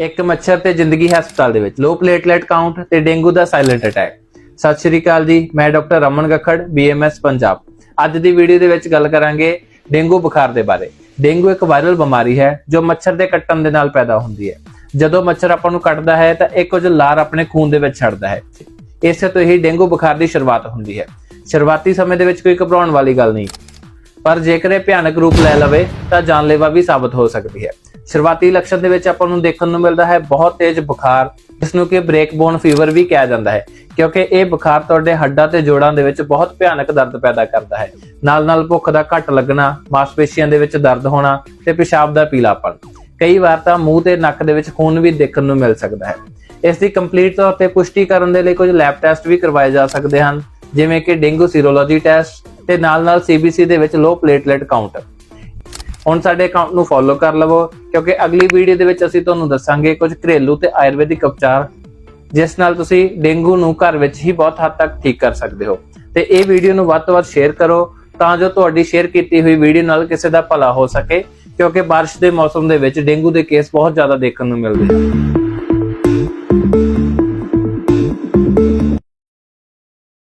ਇੱਕ ਮੱਛਰ ਤੇ ਜ਼ਿੰਦਗੀ ਹਸਪਤਾਲ ਦੇ ਵਿੱਚ। ਲੋ ਪਲੇਟਲੈਟ ਕਾਊਂਟ ਤੇ ਡੇਂਗੂ ਦਾ ਸਾਇਲੈਂਟ ਅਟੈਕ ਸਤਿ ਸ਼੍ਰੀ ਅਕਾਲ ਜੀ, ਮੈਂ ਡਾਕਟਰ ਰਮਨ ਗਖੜ ਬੀਐਮਐਸ ਪੰਜਾਬ। ਅੱਜ ਦੀ ਵੀਡੀਓ ਦੇ ਵਿੱਚ ਗੱਲ ਕਰਾਂਗੇ ਡੇਂਗੂ ਬੁਖਾਰ ਦੇ ਬਾਰੇ। ਡੇਂਗੂ ਇੱਕ ਵਾਇਰਲ ਬਿਮਾਰੀ ਹੈ ਜੋ ਮੱਛਰ ਦੇ ਕੱਟਣ ਦੇ ਨਾਲ ਪੈਦਾ ਹੁੰਦੀ ਹੈ। ਜਦੋਂ ਮੱਛਰ ਆਪਾਂ ਨੂੰ ਕੱਟਦਾ ਹੈ ਤਾਂ ਇਹ ਕੁਝ ਲਾਰ ਆਪਣੇ ਖੂਨ ਦੇ ਵਿੱਚ ਛੱਡਦਾ ਹੈ। ਇਸੇ ਤੋਂ ਹੀ ਡੇਂਗੂ ਬੁਖਾਰ ਦੀ ਸ਼ੁਰੂਆਤ ਹੁੰਦੀ ਹੈ। ਸ਼ੁਰੂਆਤੀ ਸਮੇਂ ਦੇ ਵਿੱਚ ਕੋਈ ਘਬਰਾਉਣ ਵਾਲੀ ਗੱਲ ਨਹੀਂ। ਪਰ ਜੇਕਰ ਇਹ ਭਿਆਨਕ ਰੂਪ ਲੈ ਲਵੇ ਤਾਂ ਜਾਨਲੇਵਾ ਵੀ ਸਾਬਤ ਹੋ ਸਕਦੀ ਹੈ। ਸ਼ੁਰੂਆਤੀ ਲੱਛਣ ਦੇ ਵਿੱਚ ਆਪਾਂ ਨੂੰ ਦੇਖਣ ਨੂੰ ਮਿਲਦਾ ਹੈ ਬਹੁਤ ਤੇਜ਼ ਬੁਖਾਰ ਜਿਸ ਨੂੰ ਕਿ ਬ੍ਰੇਕ ਬੋਨ ਫੀਵਰ ਵੀ ਕਿਹਾ ਜਾਂਦਾ ਹੈ, ਕਿਉਂਕਿ ਇਹ ਬੁਖਾਰ ਤੁਹਾਡੇ ਹੱਡਾਂ ਤੇ ਜੋੜਾਂ ਦੇ ਵਿੱਚ ਬਹੁਤ ਭਿਆਨਕ ਦਰਦ ਪੈਦਾ ਕਰਦਾ ਹੈ। ਨਾਲ-ਨਾਲ ਭੁੱਖ ਦਾ ਘੱਟ ਲੱਗਣਾ, ਮਾਸਪੇਸ਼ੀਆਂ ਦੇ ਵਿੱਚ ਦਰਦ ਹੋਣਾ ਤੇ ਪਿਸ਼ਾਬ ਦਾ ਪੀਲਾਪਣ। ਕਈ ਵਾਰ ਤਾਂ ਮੂੰਹ ਤੇ ਨੱਕ ਦੇ ਵਿੱਚ ਖੂਨ ਵੀ ਦੇਖਣ ਨੂੰ ਮਿਲ ਸਕਦਾ ਹੈ। ਇਸ ਦੀ ਕੰਪਲੀਟ ਤੌਰ ਤੇ ਪੁਸ਼ਟੀ ਕਰਨ ਦੇ ਲਈ ਕੁਝ ਲੈਬ ਟੈਸਟ ਵੀ ਕਰਵਾਏ ਜਾ ਸਕਦੇ ਹਨ, ਜਿਵੇਂ ਕਿ ਡੇਂਗੂ ਸੀਰੋਲੋਜੀ ਟੈਸਟ ਤੇ ਨਾਲ-ਨਾਲ ਸੀਬੀਸੀ ਦੇ ਵਿੱਚ ਲੋ ਪਲੇਟਲੈਟ ਕਾਊਂਟ ਹੁਣ ਸਾਡੇ ਅਕਾਊਂਟ ਨੂੰ ਫੋਲੋ ਕਰ ਲਵੋ, ਕਿਉਂਕਿ ਅਗਲੀ ਵੀਡੀਓ ਦੇ ਵਿੱਚ ਅਸੀਂ ਤੁਹਾਨੂੰ ਦੱਸਾਂਗੇ ਕੁਝ ਘਰੇਲੂ ਤੇ ਆਯੁਰਵੈਦਿਕ ਉਪਚਾਰ, ਜਿਸ ਨਾਲ ਤੁਸੀਂ ਡੇਂਗੂ ਨੂੰ ਘਰ ਵਿੱਚ ਹੀ ਬਹੁਤ ਹੱਦ ਤੱਕ ਠੀਕ ਕਰ ਸਕਦੇ ਹੋ। ਤੇ ਇਹ ਵੀਡੀਓ ਨੂੰ ਵੱਧ ਤੋਂ ਵੱਧ ਸ਼ੇਅਰ ਕਰੋ, ਤਾਂ ਜੋ ਤੁਹਾਡੀ ਸ਼ੇਅਰ ਕੀਤੀ ਹੋਈ ਵੀਡੀਓ ਨਾਲ ਕਿਸੇ ਦਾ ਭਲਾ ਹੋ ਸਕੇ, ਕਿਉਂਕਿ ਬਾਰਿਸ਼ ਦੇ ਮੌਸਮ ਦੇ ਵਿੱਚ ਡੇਂਗੂ ਦੇ ਕੇਸ ਬਹੁਤ ਜ਼ਿਆਦਾ ਦੇਖਣ ਨੂੰ ਮਿਲਦੇ ਹਨ